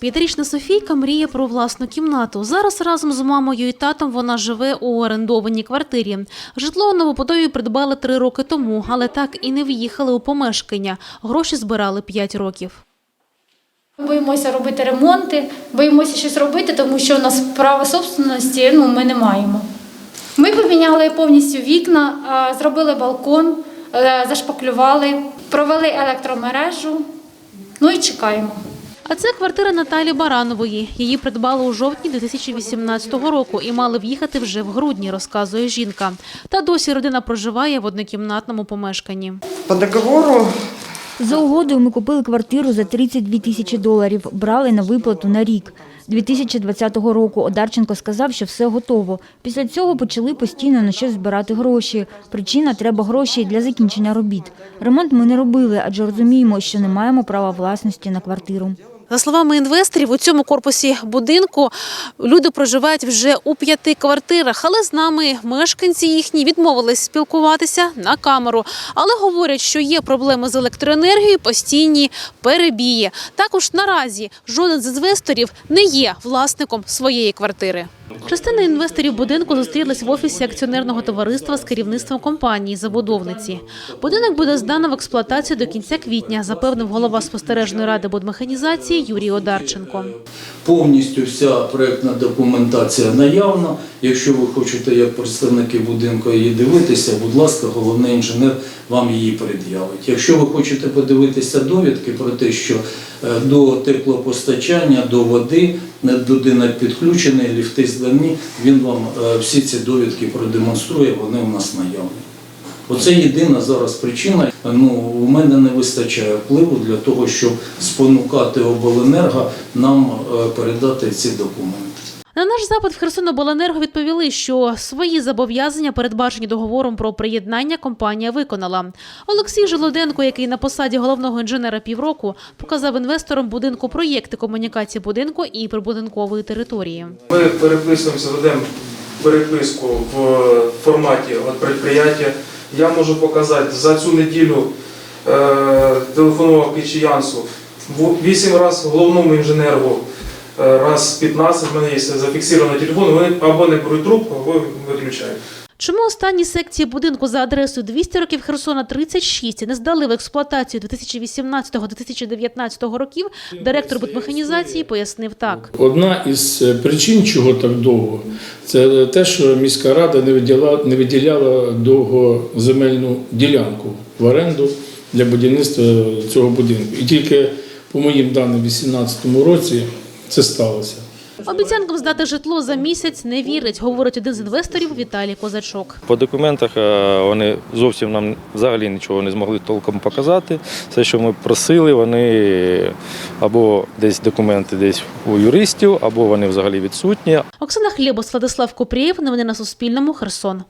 П'ятирічна Софійка мріє про власну кімнату. Зараз разом з мамою і татом вона живе у орендованій квартирі. Житло у придбали три роки тому, але так і не в'їхали у помешкання. Гроші збирали п'ять років. Ми боїмося робити ремонти, боїмося щось робити, тому що у нас права собственності ну, ми не маємо. Ми поміняли повністю вікна, зробили балкон, е, зашпаклювали, провели електромережу, ну і чекаємо. А це квартира Наталі Баранової. Її придбали у жовтні 2018 року і мали в'їхати вже в грудні, розказує жінка. Та досі родина проживає в однокімнатному помешканні. По договору За угодою ми купили квартиру за 32 тисячі доларів, брали на виплату на рік. 2020 року Одарченко сказав, що все готово. Після цього почали постійно на щось збирати гроші. Причина – треба гроші для закінчення робіт. Ремонт ми не робили, адже розуміємо, що не маємо права власності на квартиру. За словами інвесторів, у цьому корпусі будинку люди проживають вже у п'яти квартирах, але з нами мешканці їхні відмовились спілкуватися на камеру. Але говорять, що є проблеми з електроенергією, постійні перебії. Також наразі жоден з інвесторів не є власником своєї квартири. Частина інвесторів будинку зустрілась в офісі акціонерного товариства з керівництвом компанії забудовниці. Будинок буде здано в експлуатацію до кінця квітня, запевнив голова спостережної ради будмеханізації Юрій Одарченко. Повністю вся проєктна документація наявна. Якщо ви хочете, як представники будинку її дивитися, будь ласка, головний інженер вам її пред'явить. Якщо ви хочете подивитися довідки про те, що е, до теплопостачання, до води будинок підключений, ліфти здані, він вам е, всі ці довідки продемонструє, вони у нас наявні. Оце єдина зараз причина. Ну, у мене не вистачає впливу для того, щоб спонукати обленерго нам е, передати ці документи. На наш запит в Херсонобленерго відповіли, що свої зобов'язання, передбачені договором про приєднання, компанія виконала. Олексій Желуденко, який на посаді головного інженера півроку, показав інвесторам будинку проєкти комунікації будинку і прибудинкової території. Ми переписуємося, ведемо переписку в форматі от предприятия. Я можу показати за цю неділю е, телефонував Кичіянцу вісім разів головному інженеру, е, раз 15 в мене є зафіксовано телефон, вони або не беруть трубку, або виключають. Чому останні секції будинку за адресою 200 років Херсона 36 не здали в експлуатацію 2018-2019 років, директор будмеханізації пояснив так. Одна із е, причин, чого так довго, це те, що міська рада не виділяла, не виділяла довго земельну ділянку в оренду для будівництва цього будинку. І тільки по моїм даним, у 2018 році це сталося. Обіцянкам здати житло за місяць не вірить, говорить один з інвесторів Віталій Козачок. По документах е, вони зовсім нам взагалі нічого не змогли толком показати. Все, що ми просили, вони або десь документи десь у юристів, або вони взагалі відсутні, Оксана Хлєбос, Владислав Купрієв. Новини на Суспільному. Херсон.